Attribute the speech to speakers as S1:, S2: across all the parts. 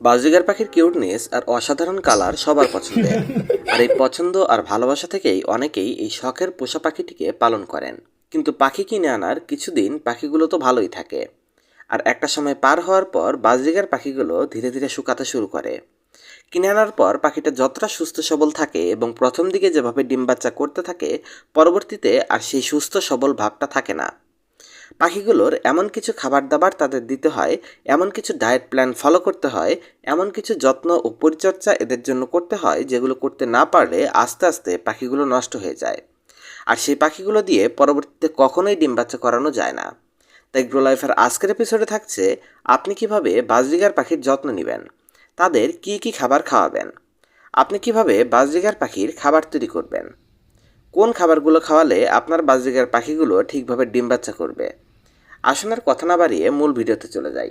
S1: Budgerigar পাখির cuteness আর অসাধারণ colour সবার পছন্দের। আর এই পছন্দ আর ভালোবাসা থেকেই অনেকেই এই শখের পোষা পাখিটিকে পালন করেন। কিন্তু পাখি কিনে আনার কিছুদিন পাখিগুলো তো ভালোই থাকে। আর একটা সময় পার হওয়ার পর বাজরিগার পাখিগুলো ধীরে ধীরে শুকাতে শুরু করে। কিনে আনার পর পাখিটা যতটা সুস্থ সবল থাকে এবং প্রথম দিকে যেভাবে ডিম বাচ্চা করতে থাকে, পরবর্তীতে আর সেই সুস্থ সবল ভাবটা থাকে না। পাখিগুলোর এমন কিছু খাবার দাবার তাদের দিতে হয়, এমন কিছু ডায়েট প্ল্যান ফলো করতে হয়, এমন কিছু যত্ন ও পরিচর্যা এদের জন্য করতে হয় যেগুলো করতে না পারলে আস্তে আস্তে পাখিগুলো নষ্ট হয়ে যায়। আর সেই পাখিগুলো দিয়ে পরবর্তীতে কখনোই ডিম বাচ্চা করানো যায় না। তাই গ্রো লাইফের আজকের এপিসোডে থাকছে, আপনি কীভাবে বাজরিগার পাখির যত্ন নেবেন? তাদের কি কি খাবার খাওয়াবেন? আপনি কীভাবে বাজরিগার পাখির খাবার তৈরি করবেন? কোন খাবারগুলো খাওয়ালে আপনার বাজরিগার পাখিগুলো ঠিকভাবে ডিম বাচ্চা করবে? আসুন আর কথা না বাড়িয়ে মূল ভিডিওতে চলে যাই।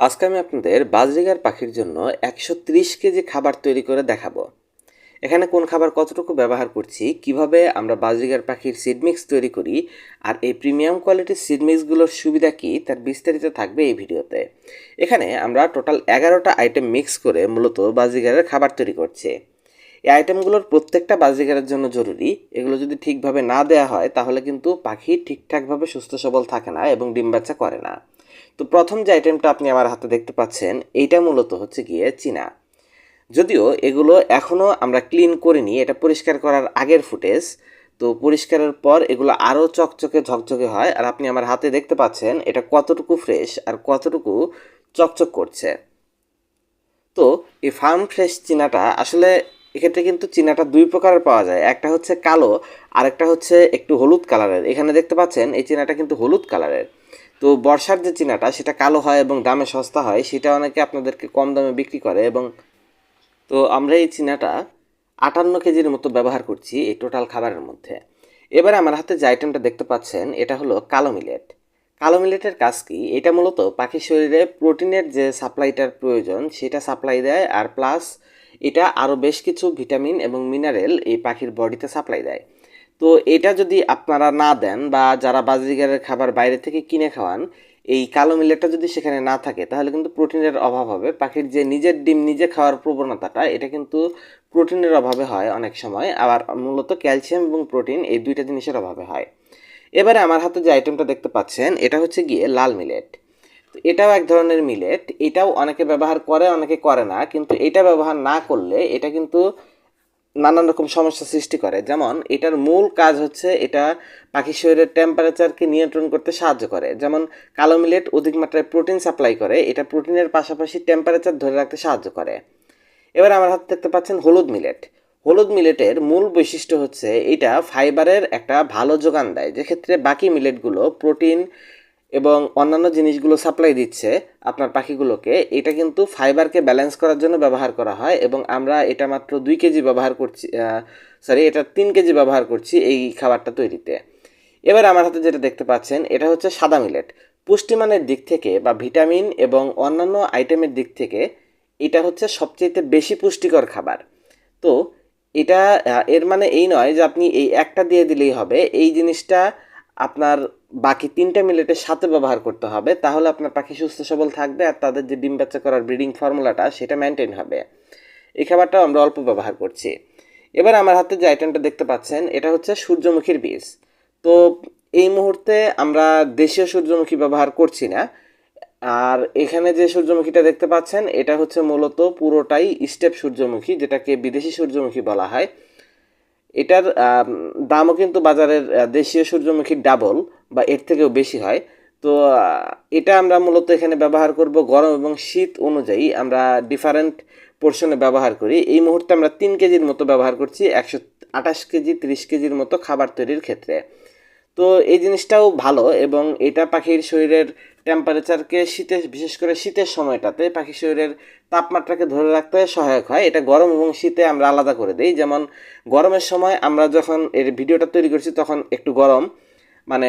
S1: আজকে আমি আপনাদের বাজরিগার পাখির জন্য একশো ত্রিশ কেজি খাবার তৈরি করে দেখাবো। এখানে কোন খাবার কতটুকু ব্যবহার করছি, কীভাবে আমরা বাজরিগার পাখির সিডমিক্স তৈরি করি, আর এই প্রিমিয়াম কোয়ালিটির সিডমিক্সগুলোর সুবিধা কী, তার বিস্তারিত থাকবে এই ভিডিওতে। এখানে আমরা টোটাল এগারোটা আইটেম মিক্স করে মূলত বাজরিগারের খাবার তৈরি করছি। এই আইটেমগুলোর প্রত্যেকটা বাজরিগারের জন্য জরুরি। এগুলো যদি ঠিকভাবে না দেওয়া হয়, তাহলে কিন্তু পাখি ঠিকঠাকভাবে সুস্থ সবল থাকে না এবং ডিম বাচ্চা করে না। তো প্রথম যে আইটেমটা আপনি আমার হাতে দেখতে পাচ্ছেন, এইটা মূলত হচ্ছে গিয়ে চীনা। যদিও এগুলো এখনও আমরা ক্লিন করিনি, এটা পরিষ্কার করার আগের ফুটেজ তো পরিষ্কারের পর এগুলো আরও চকচকে ঝকঝকে হয়, আর আপনি আমার হাতে দেখতে পাচ্ছেন এটা কতটুকু ফ্রেশ আর কতটুকু চকচক করছে। তো এই ফার্ম ফ্রেশ চিনাটা আসলে এক্ষেত্রে কিন্তু চীনাটা দুই প্রকারের পাওয়া যায়। একটা হচ্ছে কালো আর একটা হচ্ছে একটু হলুদ কালারের। এখানে দেখতে পাচ্ছেন, এই চীনাটা কিন্তু হলুদ কালারের। তো বর্ষার যে চীনাটা, সেটা কালো হয় এবং দামে সস্তা হয়, সেটা অনেকে আপনাদেরকে কম দামে বিক্রি করে এবং তো আমরা এই চীনাটা আটান্ন কেজির মতো ব্যবহার করছি এই টোটাল খাবারের মধ্যে। এবারে আমার হাতে যে আইটেমটা দেখতে পাচ্ছেন, এটা হলো কালো মিলেট। কালো মিলেটের কাজ কি? এটা মূলত পাখির শরীরে প্রোটিনের যে সাপ্লাইটার প্রয়োজন, সেটা সাপ্লাই দেয় আর প্লাস এটা আরও বেশ কিছু ভিটামিন এবং মিনারেল এই পাখির বডিতে সাপ্লাই দেয়। তো এটা যদি আপনারা না দেন বা যারা বাজরিগারের খাবার বাইরে থেকে কিনে খাওয়ান, এই কালো মিলেটটা যদি সেখানে না থাকে, তাহলে কিন্তু প্রোটিনের অভাব হবে। পাখির যে নিজের ডিম নিজে খাওয়ার প্রবণতাটা, এটা কিন্তু প্রোটিনের অভাবে হয় অনেক সময়। আবার মূলত ক্যালসিয়াম এবং প্রোটিন এই দুইটা জিনিসের অভাবে হয়। এবারে আমার হাতে যে আইটেমটা দেখতে পাচ্ছেন, এটা হচ্ছে গিয়ে লাল মিলেট। এটাও এক ধরনের মিলেট, এটাও অনেকে ব্যবহার করে, অনেকে করে না, কিন্তু এটা ব্যবহার না করলে এটা কিন্তু নানান রকম সমস্যা সৃষ্টি করে। যেমন, এটার মূল কাজ হচ্ছে এটা পাখির শরীরের টেম্পারেচারকে নিয়ন্ত্রণ করতে সাহায্য করে। যেমন, কালো মিলেট অধিক মাত্রায় প্রোটিন সাপ্লাই করে, এটা প্রোটিনের পাশাপাশি টেম্পারেচার ধরে রাখতে সাহায্য করে। এবার আমার হাতে দেখতে পাচ্ছেন হলুদ মিলেট। হলুদ মিলেটের মূল বৈশিষ্ট্য হচ্ছে এটা ফাইবারের একটা ভালো যোগান দেয়। যেক্ষেত্রে বাকি মিলেটগুলো প্রোটিন এবং অন্যান্য জিনিসগুলো সাপ্লাই দিচ্ছে আপনার পাখিগুলোকে, এটা কিন্তু ফাইবারকে ব্যালেন্স করার জন্য ব্যবহার করা হয় এবং আমরা এটা মাত্র দুই কেজি ব্যবহার করছি সরি এটা তিন কেজি ব্যবহার করছি এই খাবারটা তৈরিতে। এবার আমার হাতে যেটা দেখতে পাচ্ছেন, এটা হচ্ছে সাদা মিলেট পুষ্টিমানের দিক থেকে বা ভিটামিন এবং অন্যান্য আইটেমের দিক থেকে এটা হচ্ছে সবচেয়ে বেশি পুষ্টিকর খাবার। তো এটা এর মানে এই নয় যে আপনি এই একটা দিয়ে দিলেই হবে, এই জিনিসটা আপনার বাকি তিনটা মিলেটের সাথে ব্যবহার করতে হবে, তাহলে আপনার পাখি সুস্থ সবল থাকবে আর তাদের যে ডিম বাচ্চা করার ব্রিডিং ফর্মুলাটা সেটা মেনটেন হবে। এই খাবারটাও আমরা অল্প ব্যবহার করছি। এবার আমার হাতে যে আইটেমটা দেখতে পাচ্ছেন, এটা হচ্ছে সূর্যমুখীর বীজ। তো এই মুহূর্তে আমরা দেশীয় সূর্যমুখী ব্যবহার করছি না। আর এখানে যে সূর্যমুখীটা দেখতে পাচ্ছেন, এটা হচ্ছে মূলত পুরোটাই স্টেপ সূর্যমুখী, যেটাকে বিদেশি সূর্যমুখী বলা হয়। এটার দামও কিন্তু বাজারের দেশীয় সূর্যমুখীর ডাবল বা এর থেকেও বেশি হয়। তো এটা আমরা মূলত এখানে ব্যবহার করব গরম এবং শীত অনুযায়ী। আমরা ডিফারেন্ট পোর্শনে ব্যবহার করি। এই মুহূর্তে আমরা তিন কেজির মতো ব্যবহার করছি, একশো আঠাশ কেজি, তিরিশ কেজির মতো খাবার তৈরির ক্ষেত্রে। তো, এই জিনিসটাও ভালো এবং এটা পাখির শরীরের টেম্পারেচারকে শীতে, বিশেষ করে শীতের সময়টাতে পাখির শরীরের তাপমাত্রাকে ধরে রাখতে সহায়ক হয়। এটা গরম এবং শীতে আমরা আলাদা করে দিই। যেমন, গরমের সময় আমরা যখন এর ভিডিওটা তৈরি করছি তখন একটু গরম মানে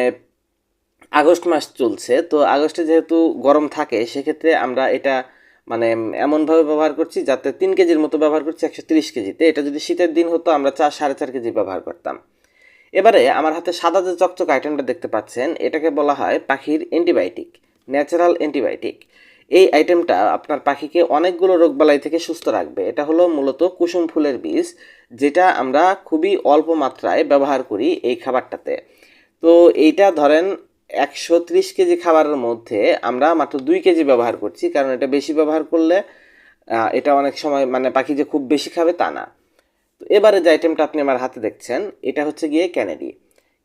S1: আগস্ট মাস চলছে, তো আগস্টে যেহেতু গরম থাকে, সেক্ষেত্রে আমরা এটা মানে এমনভাবে ব্যবহার করছি যাতে তিন কেজির মতো ব্যবহার করছি একশো তিরিশ কেজিতে। এটা যদি শীতের দিন হতো, আমরা চার সাড়ে চার কেজি ব্যবহার করতাম। এবারে আমার হাতে সাদা যে চকচক আইটেমটা দেখতে পাচ্ছেন, এটাকে বলা হয় পাখির অ্যান্টিবায়োটিক, ন্যাচারাল অ্যান্টিবায়োটিক। এই আইটেমটা আপনার পাখিকে অনেকগুলো রোগবালাই থেকে সুস্থ রাখবে। এটা হলো মূলত কুসুম ফুলের বীজ, যেটা আমরা খুবই অল্প মাত্রায় ব্যবহার করি এই খাবারটাতে। তো এইটা ধরেন একশো ত্রিশ কেজি খাবারের মধ্যে আমরা মাত্র দুই কেজি ব্যবহার করছি, কারণ এটা বেশি ব্যবহার করলে এটা অনেক সময় মানে পাখি যে খুব বেশি খাবে তা না। তো এবারে যে আইটেমটা আপনি আমার হাতে দেখছেন, এটা হচ্ছে গিয়ে ক্যানেডি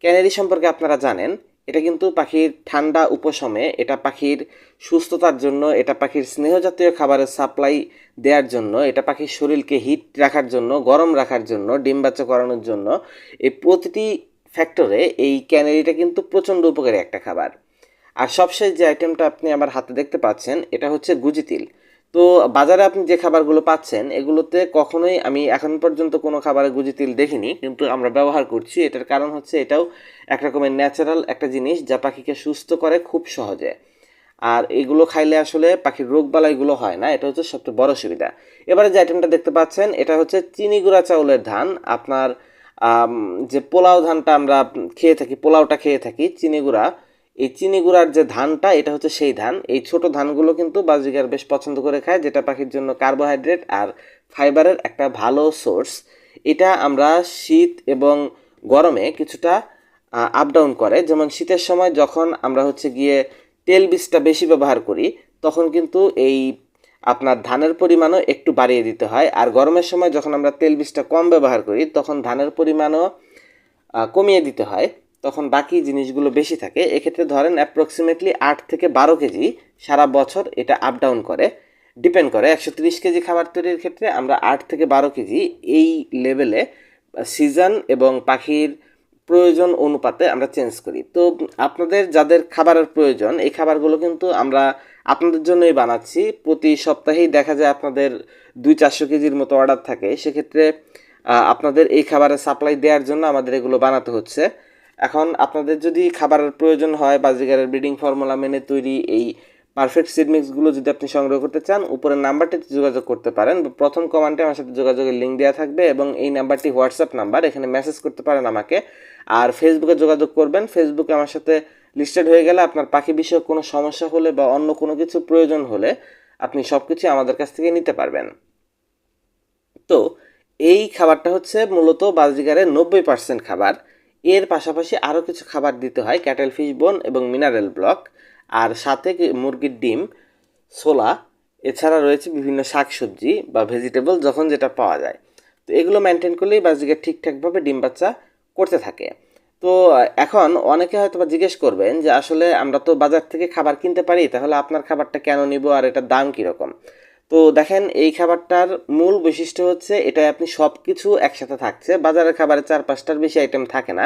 S1: ক্যানেডি সম্পর্কে আপনারা জানেন, এটা কিন্তু পাখির ঠান্ডা উপশমে, এটা পাখির সুস্থতার জন্য, এটা পাখির স্নেহজাতীয় খাবারের সাপ্লাই দেওয়ার জন্য, এটা পাখির শরীরকে হিট রাখার জন্য, গরম রাখার জন্য, ডিম বাচ্চা করানোর জন্য, এই প্রতিটি ফ্যাক্টরে এই ক্যানেডিটা কিন্তু প্রচণ্ড উপকারী একটা খাবার। আর সবশেষ যে আইটেমটা আপনি আমার হাতে দেখতে পাচ্ছেন, এটা হচ্ছে গুজি তিল। তো বাজারে আপনি যে খাবারগুলো পাচ্ছেন, এগুলোতে কখনোই আমি এখন পর্যন্ত কোনো খাবারে গুজি তিল দেখিনি, কিন্তু আমরা ব্যবহার করছি। এটার কারণ হচ্ছে এটাও এক রকমের ন্যাচারাল একটা জিনিস যা পাখিকে সুস্থ করে খুব সহজে। আর এগুলো খাইলে আসলে পাখির রোগ বালাইগুলো হয় না, এটা হচ্ছে সবচেয়ে বড় সুবিধা। এবারে যে আইটেমটা দেখতে পাচ্ছেন, এটা হচ্ছে চিনি গুঁড়া চাউলের ধান। আপনার যে পোলাও ধানটা আমরা খেয়ে থাকি, পোলাওটা খেয়ে থাকি, চিনি গুঁড়া, এই চিনি গুঁড়ার যে ধানটা, এটা হচ্ছে সেই ধান। এই ছোট ধানগুলো কিন্তু বাজিকার বেশ পছন্দ করে খায়, যেটা পাখির জন্য কার্বোহাইড্রেট আর ফাইবারের একটা ভালো সোর্স। এটা আমরা শীত এবং গরমে কিছুটা আপ ডাউন করে। যেমন শীতের সময় যখন আমরা হচ্ছে গিয়ে তেল বীজটা বেশি ব্যবহার করি, তখন কিন্তু এই আপনার ধানের পরিমাণও একটু বাড়িয়ে দিতে হয়। আর গরমের সময় যখন আমরা তেল বীজটা কম ব্যবহার করি, তখন ধানের পরিমাণও কমিয়ে দিতে হয়। তখন বাকি জিনিসগুলো বেশি থাকে। এক্ষেত্রে ধরেন অ্যাপ্রক্সিমেটলি আট থেকে বারো কেজি সারা বছর এটা আপ ডাউন করে। ডিপেন্ড করে একশো তিরিশ কেজি খাবার তৈরির ক্ষেত্রে আমরা আট থেকে বারো কেজি এই লেভেলে সিজন এবং পাখির প্রয়োজন অনুপাতে আমরা চেঞ্জ করি। তো আপনাদের যাদের খাবারের প্রয়োজন, এই খাবারগুলো কিন্তু আমরা আপনাদের জন্যই বানাচ্ছি। প্রতি সপ্তাহেই দেখা যায় আপনাদের দুই চারশো কেজির মতো অর্ডার থাকে। সেক্ষেত্রে আপনাদের এই খাবারের সাপ্লাই দেওয়ার জন্য আমাদের এগুলো বানাতে হচ্ছে। এখন আপনাদের যদি খাবারের প্রয়োজন হয়, বাজিগারের ব্রিডিং ফর্মুলা মেনে তৈরি এই পারফেক্ট সিড মিক্সগুলো যদি আপনি সংগ্রহ করতে চান, উপরের নাম্বারটিতে যোগাযোগ করতে পারেন। প্রথম কমান্ডে আমার সাথে যোগাযোগের লিঙ্ক দেওয়া থাকবে এবং এই নাম্বারটি হোয়াটসঅ্যাপ নাম্বার। এখানে মেসেজ করতে পারেন আমাকে। আর ফেসবুকে যোগাযোগ করবেন। ফেসবুকে আমার সাথে লিস্টেড হয়ে গেলে আপনার পাখি বিষয়ক কোনো সমস্যা হলে বা অন্য কোনো কিছু প্রয়োজন হলে আপনি সব কিছু আমাদের কাছ থেকে নিতে পারবেন। তো এই খাবারটা হচ্ছে মূলত বাজিগারের নব্বই পার্সেন্ট খাবার। এর পাশাপাশি আরও কিছু খাবার দিতে হয় ক্যাটেল ফিশ বোন এবং মিনারেল ব্লক আর সাথে মুরগির ডিম, ছোলা, এছাড়া রয়েছে বিভিন্ন শাকসবজি বা ভেজিটেবল যখন যেটা পাওয়া যায়। তো এগুলো মেনটেন করলেই বাজিগার ঠিকঠাকভাবে ডিম বাচ্চা করতে থাকে। তো, এখন অনেকে হয়তো বা জিজ্ঞেস করবেন যে, আসলে আমরা তো বাজার থেকে খাবার কিনতে পারি, তাহলে আপনার খাবারটা কেন নিব আর এটার দাম কীরকম? তো দেখেন, এই খাবারটার মূল বৈশিষ্ট্য হচ্ছে এটা আপনি সব কিছু একসাথে থাকছে। বাজারের খাবারে চার পাঁচটার বেশি আইটেম থাকে না।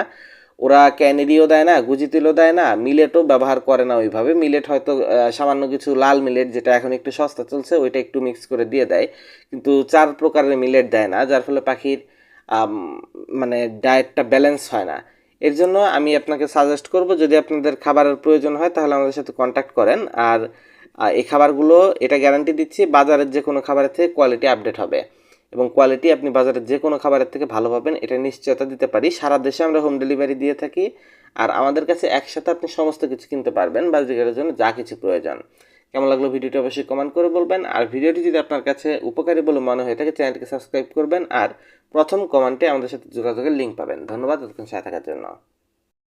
S1: ওরা ক্যানেডিও দেয় না, গুজি তেলও দেয় না, মিলেটও ব্যবহার করে না ওইভাবে। মিলেট হয়তো সামান্য কিছু লাল মিলেট যেটা এখন একটু সস্তা চলছে, ওইটা একটু মিক্স করে দিয়ে দেয়। কিন্তু চার প্রকারের মিলেট দেয় না, যার ফলে পাখির মানে ডায়েটটা ব্যালেন্স হয় না। এর জন্য আমি আপনাকে সাজেস্ট করব, যদি আপনাদের খাবারের প্রয়োজন হয়, তাহলে আমাদের সাথে কন্ট্যাক্ট করেন। আর এই খাবারগুলো, এটা গ্যারান্টি দিচ্ছি, বাজারের যে কোনো খাবারের থেকে কোয়ালিটি আপডেট হবে। এবং কোয়ালিটি আপনি বাজারের যে কোনো খাবারের থেকে ভালো পাবেন, এটা নিশ্চয়তা দিতে পারি। সারা দেশে আমরা হোম ডেলিভারি দিয়ে থাকি। আর আমাদের কাছে একসাথে আপনি সমস্ত কিছু কিনতে পারবেন বাজিকারের জন্য যা কিছু প্রয়োজন। কেমন লাগল ভিডিওটি অবশ্যই কমেন্ট করে বলবেন। আর ভিডিওটি যদি আপনার কাছে উপকারী বলে মনে হয় থাকে চ্যানেলটিকে সাবস্ক্রাইব করবেন। আর প্রথম কমেন্টে আমাদের সাথে যোগাযোগের লিঙ্ক পাবেন। ধন্যবাদ সাথে থাকার জন্য।